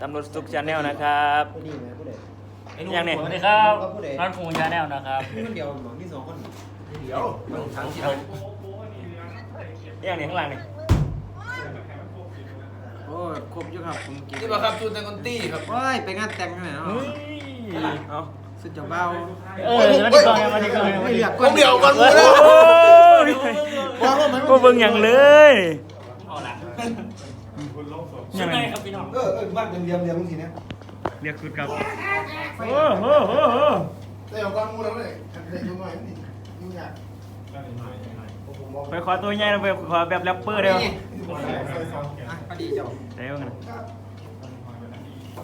ตำรวจสุกชาแนลนะครับผู้นี้ไหมผู้ใดยังเนี่ยสวัสดีครับผู้ใดร้านฟูชาแนลนะครับมีคนเดียวหมอมีสองคนเดี๋ยวทางที่ยังเนี่ยข้างหลังนี่โอ้ครบอยู่ครับผมกินนี่ป่ะครับจูนแตงกอนตี้ครับโอ้ยไปงานแต่งกันไหนเนาะเฮ้ยเอาสุดจะเบาเออมาดีก่อนมาดีก่อนไม่เหลือผมเดี๋ยวก่อนโอ้กูนะยก็เบิ่งอย่างเลย เอาละยัยังงไงไงครับพี่น้องเออเออบ้านเรียมเรียมมึงสิเนี่ยเรียกคุณครับโอ้โหโหโหเดี๋ยวก่อนกูแล้วเลยเด็กตัวหน่อยนี่ยุ่งยากไปขอตัวใหญ่แล้วไปขอแบบแรปเปอร์เดียวอะพอดีเจ้าเดี๋ยวกัน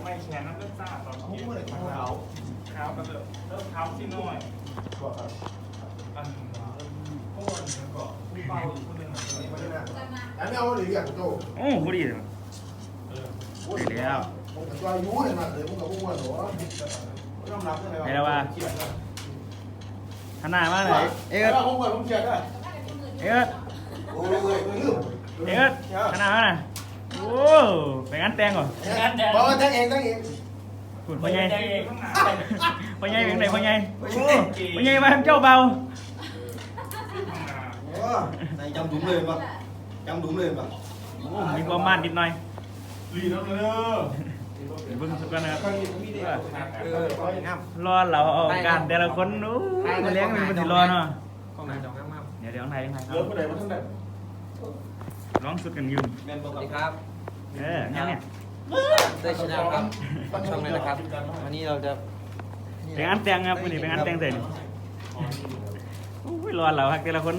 ไม่แชร์น้ำเลือดซ่าตอนเขาเย็นไม่ได้เขาเท้าก็เริ่มเริ่มเท้าที่น้อยอันโค่น แล้วก็ผู้เป้าอีกคนหนึ่งอะอันนี้เอาหรืออยากโตโอ้พอดีเลยเออได้แล้วผมกับตัวอายุเนี่ยมาเลยมึงกับพวกมันหรอไม่ต้องรับได้ไหมเขียนได้ขนาดมากเลยเอ๊ะผมกับผมเขียนได้เอ๊ะโอ้ยลืมเอ๊ะขนาดมากนะโอ้ไปงานแต่งก่อนบอกว่าตั้งเองตั้งเองคุณพ่อใหญ่ใจเองข้างหน้าพ่อใหญ่เป็นไหนพ่อใหญ่โอ้พ่อใหญ่มาทำเจ้าเบาโอ้ในจำดุมเลยป่ะจำดุมเลยป่ะโอ้มีความม่านนิดหน่อยลีน้ำเนื้อเบิ่งสักกันนะครับเอองามรอเราเอาการแต่ละคนโอ้มาเลี้ยงมันสิรอเนาะของนายจองงามมากเดี๋ยวเดี๋ยวไหนยังไงคเลิรักบผู้ใดมาทั้งนั้นร้องสุดกันยืนสวัสดีครับเออยังเนี่ยเต้ชนะครับช่องเลยนะครับ วันนี้เราจะเป็นงานแต่งครับวันนี้เป็นงานแต่งเสร็จโอ้ยรอเราครับแต่ละคน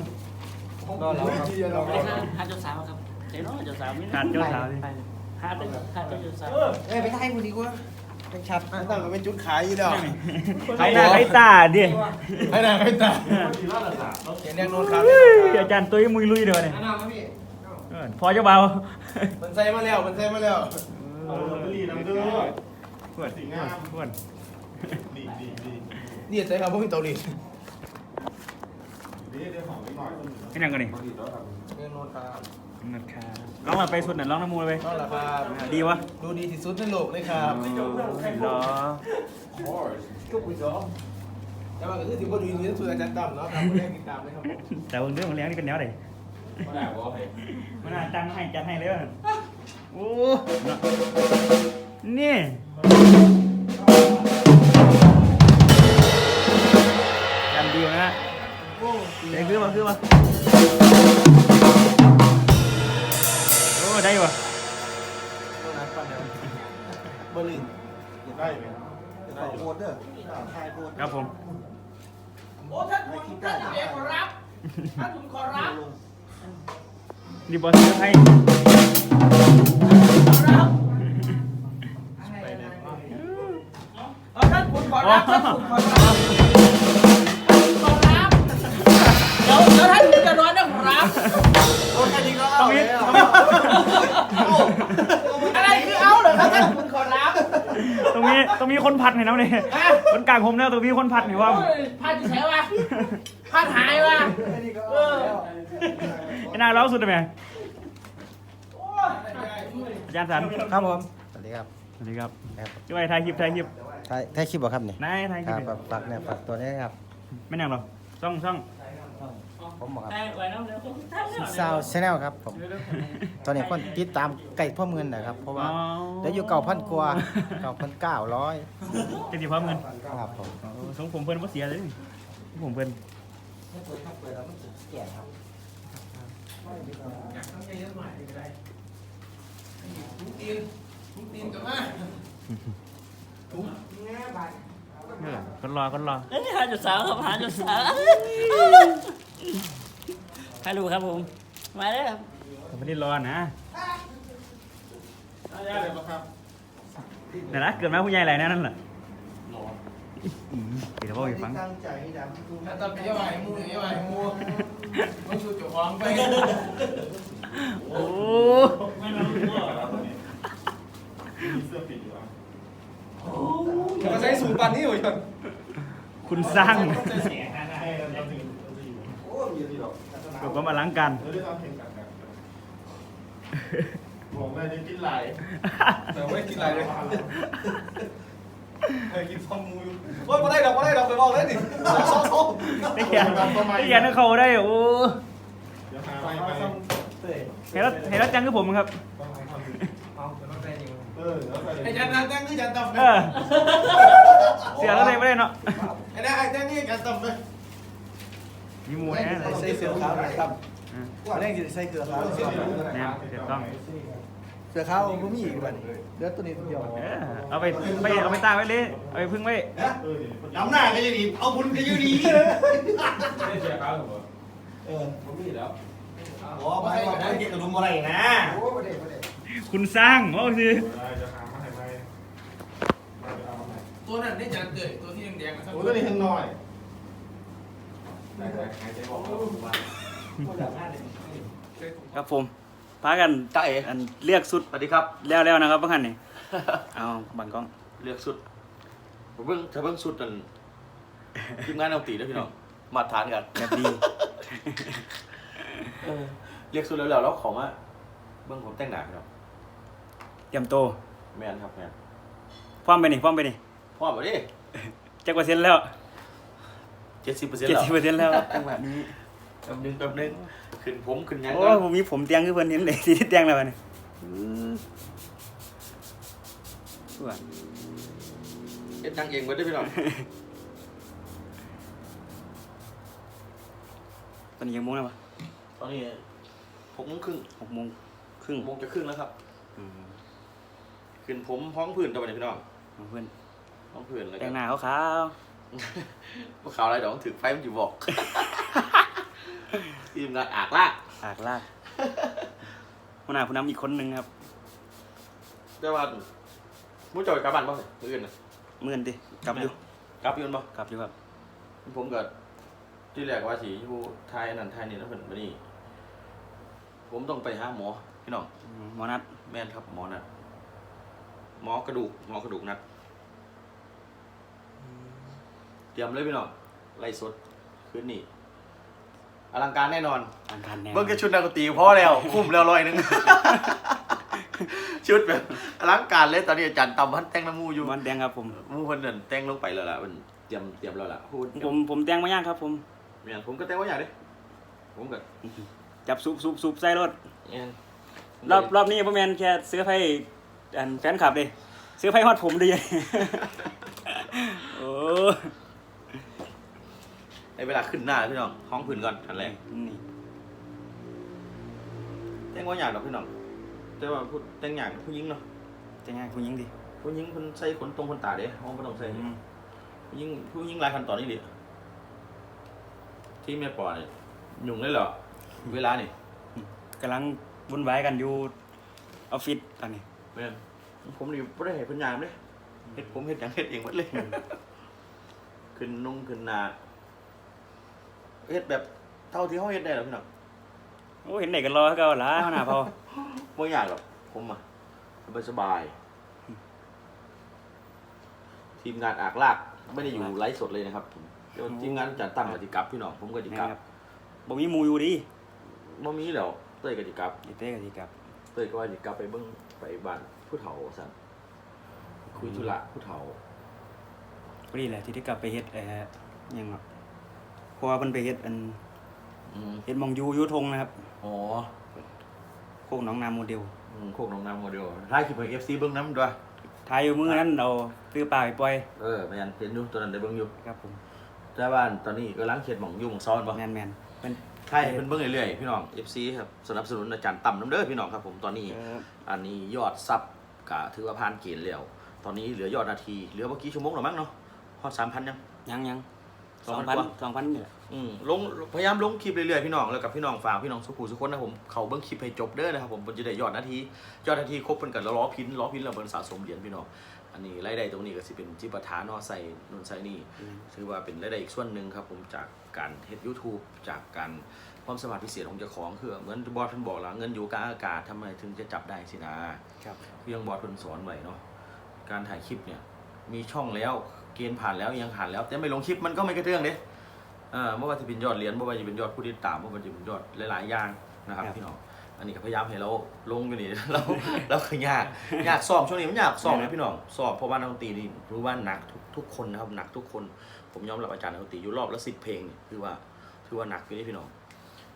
รอเราครับหาเจ้าสาวครับเจ๊น้องเจ้าสาวนี่ขาดเจ้าสาวดิหาเจ้าหาเจ้าสาวเอ้ยไปไทยคนดีกว่าเป็นชัดตั้งก็เป็นจุดขายอยู่ดอกใครหน้าใครตาดิให้หน้าให้ตาเห็นแนวโน้นครับเฮ้ยอาจารย์ตุ้ยมุยลุยเดี๋ยวเนี่ยน้ำพี่เออพอเจ้าเบามันใส่มาแล้วมันใส่มาแล้วลีน้ำเนื้อขวดขวดดีดีดีนี่ใส่ครับพวกพี่เตาลีดีเดี๋ยวของ นิดหน่อยให้นั่งกันนี่แนวโน้นครับนะครับร้องมาไปสุดหน่อยร้องน้ำมูเลยไปนั่นแหละครับดีวะดูดีที่สุดในโลกเลยครับรอแต่ว่าก็คือที่บ่ดูดีที่สุดอาจารย์ตั้มเนาะครับผู้ใดติดตามเลยครับผมแต่เรื่องของเลี้ยงนี่เป็นแนวไหนมาแล้วก็ให้มันน่าจังให้จัดให้เลยว่ะโอ้นี่ยัน เดี๋ยวคือมาคือมาโอ้ได้ว่ะบรินได้ไหมจะขอโคตรเด้อถ่ายโคตรครับผมโอ้ท่านคุณท่านเอกขอรับท่านคุณขอรับดีบอสซื้อให้ท่านคุณขอรับท่านคุณขอรับ ตรงนี้คนผัดเห็นไหมเนี่ยคนกลางผมเนี่ยตรงนี้คนผัดเห็นว่าโอ้ยพาดจะใช้วะพาดหายวะแค่นี้ก็เอาแล้วไอ้นายร้องสุดเลยไหมอาจารย์สันครับผมสวัสดีครับสวัสดีครับครับช่วยถ่ายคลิปถ่ายคลิปถ่ายถ่ายคลิปบ่ครับนี่นายถ่ายคคลิปรับฝากเนี่ยฝากตัวนี้ครับไม่นั่งหรอกช่องช่องผมบอกครับได้ไว้น้ำเนื้อผมท่าน ซีซาวชาแนลครับผม ตอนนี้คนติดตามไก่พ่อเมือนนะครับ เพราะว่าได้อยู่เก่าพันกว่าเก่าพันเก้าร้อยจะดีพร้อมกันครับผมสงผมเพิ่นว่าเสียเลยผมเพิ่นตีนตีนกับมานี่แหละคนรอคนรอเอ้ยหาเจ้าสาวครับหาเจ้าสาว ฮัลโหลครับผม มาแล้วครับผมไม่ได้รอนะได้เลยป่ะครับเดี๋ยวนะเกิดมาผู้ใหญ่ไรนั่นแหละเดี๋ยวพ่อไปฟังตั้งใจดำดูถ้าตอนไปยังไงมูยังไงมูมันชูจุดของไป โอ้ไม่มารู้ตัวมีเสื้อปิดอยู่อะมาใช้สูตรปันนี่เหรอคุณสร้างเสียงนะให้เราจะถึง เราจะอยู่โอ้ยดีหรอกผมก็มาล้างกัน เราได้ทำเพลงกันกันบอกแม่จะกินไหลแต่ไม่กินไหลเลยเคยกินซอมมูอยู่โอ้ยมาได้ดอกมาได้ดอกไปบอกเลยดิซอมซอมได้เขียนได้เขียนให้เขาได้โอ้เดี๋ยวหาไปไปเห็นแล้วเห็นแล้วจังคือผมครับเออแล้วไปไอ้จันนั่งนั่งนี่จันต่ำเออเสียแล้วเลยไม่ได้เนาะไอ้นั่งไอ้นั่งนี่จันต่ำเลย มีหมูแน่ใส่เสื้อขาวครับอืมว่าแรกจะใส่เสื้อขาวเนี่ยเสียบต้อง เสื้อขาวผมมีอีกบัดนี้เหลือตัวนี้ตัวเดียว เออเอาไปไปเอาไปตากไว้เลย เอาไปพึ่งไว้น้ำหน้าก็จะดีเอาบุญก็จะดีได้เสียค่าหรือเปล่าเออผมมีแล้วโอ้ไปว่าไปกินขนมอะไรนะคุณสร้างโอ้คือจะหามาให้ไหมมาจะเอาไหมตัวนั้นนี่จันเตยตัวที่แดงๆกันสักโอ้ตัวนี้ทั้งน้อย ครับผมพากันจ้าเอ๋อันเรียกสุดสวัสดีครับ แล้วแล้วนะครับเพื่อนนี่ เอาบังกล้อง เลือกสุดผมเพิ่งถ้าเพิ่งสุดนั่นทีมงานเอาตีแล้วพี่น้องมาทานกันแบบดีเออเรียกสุดแล้วแล้วแล้วของอะเบื้องผมแต่งหนาพี่น้องเตรียมโตวแมนครับแมนพร้อมไปนี่พร้อมไปนี่พ่อมาดิ จักเปอร์เซ็นต์แล้ว เจ็ดสิบเปอร์เซ็นต์เจ็ดแล้วสิบเปอร์เซ็นต์แล้วครับจังหวะนี้แป๊บนึงแป๊บนึงขึ้นผมขึ้นหยังโอ้ก็ผมมีผมเตียงคือเพิ่นเห็นเลยที่เตียงแล้วบัดนี่ส่วนเอ็ดยังเองมาได้อพี่น้องตอนนี้ยังโมงแล้วปะตอนนี้หกโมงครึ่งหกโมงครึ่งหกโมงจะครึ่งแล้วครับอืมขึ้นผมพ้องพื้นตัวนี้พี่น้องของเพื่อนพ้องพื้นเลยแต่งหน้าขาว พวกข่าวอะไรดอกถือไฟมันอยู่บอกทีมงานอากลากๆอากลากหัวหน้าผู้นำอีกคนหนึงครับแต่ว่ามุ้งจอยกลับบ้านบ้างมื้ออื่นนะเมื่อนดิกลับอยู่กลับอยืนบ่กลับอยู่ครับผมก็ที่แรกว่าสิอยู่ไทยนั่นไทยนี่แล้วเพิ่นมานี่ผมต้องไปหาหมอพี่น้องอืมหมอนัดแม่นครับหมอนัดหมอกระดูกหมอกระดูกนัด เตรียมเลยพี่น้องไล่สดคืนนี้อลังการแน่นอนอังคารแน่เบิ่งแค่ชุดนักดนตรีพอแล้ว คุ้มแล้วร้อยหนึง ชุดแบบอลังการเลยตอนนี้อาจารย์ตำพันแต่งน้ำมูอยู่มันแดงครับผม มูเพิ่นนั่นแต่งลงไปแล้วล่ะมันเตรียมเตรียมแล้วล่ะพูดผมผมแต่งมาย่างครับ ผม แม่นผมก็แต่งไว้อย่างเด้ผมก็จับซุบซุบซุบใส่รถแม่นรอบรอบนี้พ่อแมนแค่ซื้อไพ่อันแฟนคลับเลยซื้อไพ่ฮอดผมเลยโอ้ใน เวลาขึ้นหน้าพี่น้องห้องพื้นก่อนอันแรกนี่แต่งว่าอย่างดอกพี่น้องแต่ว่าพูดแต่งอย่างผู้หญิงเนาะจะง่ายคุณยิงดิผู้หญิงเพิ่นใส่ขนตรงขนตาเด้ห้องบ่ต้องใส่อืมผู้หญิงผู้หญิงหลายขั้นตอนนี่ดิที่แม่ปอนี่ยุ่งเลยเหรอเวลานี่กำลังวุ่นวายกันอยู่ออฟฟิศตอนนี้แม่นผมนี่บ่ได้ให้เพิ่นยามเด้เฮ็ดผมเฮ็ดหยังเฮ็ดเองหมดเลยขึ้นนุ่งขึ้นหน้า เฮ็ดแบบเท่าที่เฮาเฮ็ดได้แล้วพี่น้องโอ้เห็นไหนกันรอก็เอาละหน้าพอไม่อยากหรอกผมอะสบายสบาย ทีมงานอากลากไม่ได้อยู่ไลฟ์สดเลยนะครับผมเดี๋ยวทีมงานจัดตั้งกติกลับพี่น้องผมก็ติกลับนะครับบ่มีหมูอยู่ดิบ่มีแล้วเต้ยกติกลับอีเต้กับที่กลับเต้ยก็ว่าติกลับไปเบิ่งไปบ้านผู้เฒ่าสั่นคุยธุระผู้เฒ่าพอดีแหละที่ได้กลับไปเฮ็ดเอ่อหยังเนาะเพราะว่าเพิ่นไปเฮ็ดอันอืมเฮ็ดหมองยูยูทงนะครับอ๋อโคกหนองนาโมเดลอืมโคกหน้องน้ำโมเดลท้ายคลิปให้ FC เบิ่งน้ำด้วยทายอยู่มือนั้นเราตื้อปลาไปปล่อยเออแม่นเห็นอยู่ตอนนั้นได้เบิ่งอยู่ครับผมแต่ว่าตอนนี้กำลังเขียนหม่องอยู่หม่องซ้อนบ่แมนแมนเป็นใช่เพิ่นเบิ่งเรื่อยๆพี่น้อง FC ครับสนับสนุนอาจารย์ต่ำน้ำเด้อพี่น้องครับผมตอนนี้ เอ่ออันนี้ยอดซับกะถือว่าผ่านเกณฑ์แล้ว ตอนนี้เหลือยอดนาที เหลือเมื่อกี้ชั่วโมงหรือมั้งเนาะฮอดสามพันยังยังยัง สสอองงพัพันนกว่าสองพันนี่แหละอืมลงพยายามลงคลิปเรื่อยๆพี่น้องแล้วกับพี่น้องฝากพี่น้องสุขุสุขคนนะผมเขาเบิ้งคลิปให้จบเด้อนะครับผมมันจะได้ยอดนาทียอดนาทีครบเป็นกันแล้วล้อพินล้อพินแล้วเบิ้งสะสมเหรียญพี่น้องอันนี้รายได้ตรงนี้ก็สิเป็นจิปาถานเนาะใส่นนใส่นี่ถือว่าเป็นรายได้อีกส่วนหนึ่งครับผมจากการเฮ็ด YouTube จากการความสามารถพิเศษของเจ้าของคือเหมือนบอสเพิ่นบอกแล้วเงินอยู่กลางอากาศทำไมถึงจะจับได้สินะครับเพียงบอร์ดเพิ่นสอนไว้เนาะการถ่ายคลิปเนี่ยมีช่องแล้ว เกณฑ์ผ่านแล้วยังผ่านแล้วแต่ไม่ลงคลิปมันก็ไม่กระเทืองเด้อ่าไม่ว่าจะเป็นยอดเหรียญไม่ว่าจะเป็นยอดผู้ติดตามไม่ว่าจะเป็นยอดหลายๆอย่างนะครับครับพี่น้องอันนี้ก็พยายามให้เราลงอยู่นี่เราเราคือยากอยากสอบช่วงนี้มันอยากสอบนะพี่น้องสอบเพราะว่านักดนตรีนี่รู้ว่าหนักทุกทุกคนนะครับหนักทุกคน ผมยอมรับอาจารย์นักดนตรีอยู่รอบละสิบเพลงนี่คือว่าคือว่าหนักอยู่นี่พี่น้อง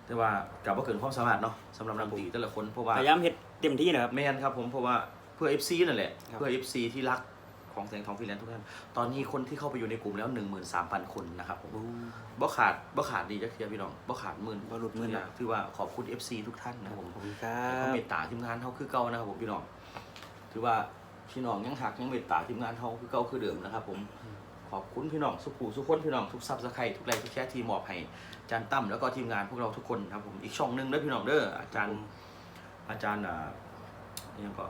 แต่ว่ากับว่าเกินความสามารถเนาะสำหรับนักดนตรีแต่ละคนเพราะว่าพยายามเฮ็ดเต็มที่นะครับไม่งั้นครับผมเพราะว่าเพื่อ FC นั่นแหละครับเพื่อ FC ที่รัก ของแสงทองฟรีแลนซ์ทุกท่าน ตอนนี้คนที่เข้าไปอยู่ในกลุ่มแล้ว 13,000 คนนะครับผมบ่ขาดบ่ขาดดีจักเทียพี่น้องบ่ขาดหมื่นบ่หลุดหมื่นนะ คือว่าขอบคุณ FC ทุกท่านนะครับผมขอบคุณครัเขาบเมตตาทีมงานเขาคือเก่านะครับผมพี่น้อง ถือว่าพี่น้องยังหักยังเมตตาทีมงานเขาคือเก่าคือเดิมนะครับผม ขอบคุณพี่น้องสุขูสุขคนพี่น้องทุกซับสไครต์ทุกไลค์ทุกแชร์ที่มอบให้อาจารย์ตั้มแล้วก็ทีมงานพวกเราทุกคนนะครับผม อีกช่องหนึงเด้อพี่น้องเด้ออาจารย์อาจารย์อ่ายังก็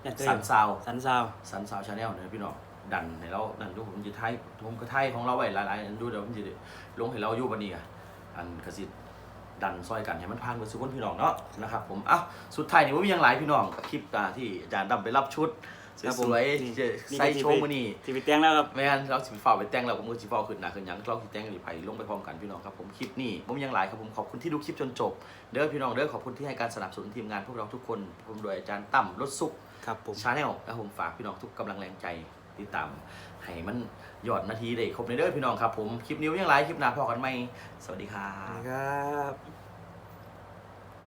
อาจารย์เต้ยสันซาวสันซาวสันซาวชาแนลเนี่ยพี่น้องดันให้เราดันดูผมจะไทยผมก็ไทยของเราไว้หลายๆอันดูเดี๋ยวผมจะลงให้เราอยู่วันนี้อะอันกสิดันซอยกันให้มันผ่านเบนสุขคนพี่น้องเนาะนะครับผมอะสุดท้ายนี่ว่ามียังหลายพี่น้องคลิปอ่าที่อาจารย์ดำไปรับชุดสวยๆจะใส่โชว์มือนี่สิไปแต่งแล้วครับ ไม่งั้นเราสิฝ่าไปแต่งเราก็มือสิฝ่าขึ้นหนาขึ้นหยังเราสิแต่งหรือไปลงไปพร้อมกันพี่น้องครับผมคลิปนี้ผมยังหลายครับผมขอบคุณที่ดูคลิปจนจบ เด้อพี่น้องเด้อขอบคุณที่ให้การสนับสนุนทีมงานพวกเราทุกคนผมโดยอาจารย์ตั้มรถสุข ครับผม ชาแนลนะครับผมฝากพี่น้องทุกกำลังแรงใจติดตามให้มันยอดนาทีได้ครบในเด้อพี่น้องครับผม คลิปนี้ยังไลฟ์คลิปหน้าพอกันไหมสวัสดีครัสวัสบดีครับ